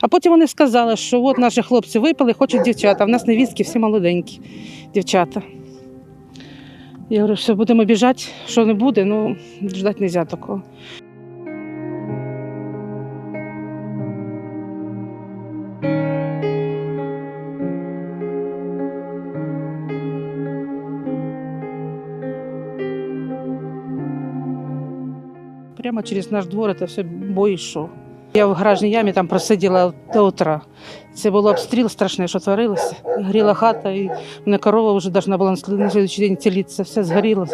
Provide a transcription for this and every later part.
А потім вони сказали, що от наші хлопці випали, хочуть дівчата. а В нас невістки всі молоденькі дівчата. Я говорю, що будемо біжати, що не буде, ну ждати не можна такого. Прямо через наш двор це все бой йшов. Я в гаражній ямі там просиділа до утра. Це був обстріл страшний, що творилося. Горіла хата, і в мене корова вже должна була на слід- на слідчий день цілитися, все згоріло.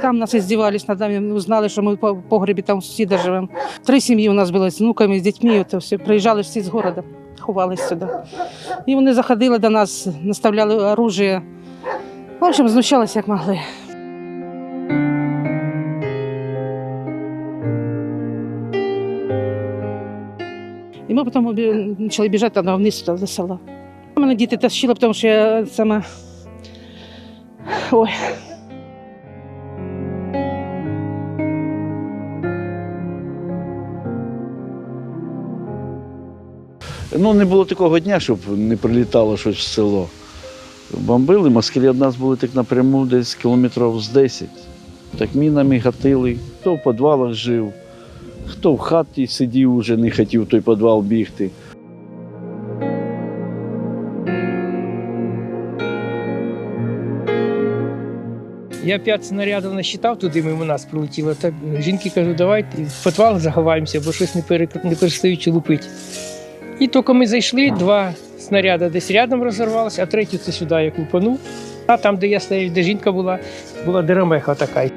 Там нас издевались над нами, узнали, що ми по погребі там сусіда живемо. Три сім'ї у нас було з внуками, з дітьми. Це все. Приїжджали всі з міста, ховались сюди. І вони заходили до нас, наставляли оружие. В общем, знущалися як могли. І ми потім почали біжати вниз до села. Мене діти тащили, тому що я сама. Ой. Ну, не було такого дня, щоб не прилітало щось в село. Бомбили, москалі від нас були так напряму десь кілометрів з 10. Так мінами гатили, хто в підвалах жив, хто в хаті сидів, уже не хотів в той підвал бігти. Я п'ять снарядів насчитав, туди мимо нас прилетіло. Так жінки кажуть, давайте в підвал заховаємося, бо щось не, перестають лупити. І тільки ми зайшли, два снаряди десь рядом розірвалися, а третю це сюди як лупанув. А там, де я стояв, де жінка була, була деремеха така.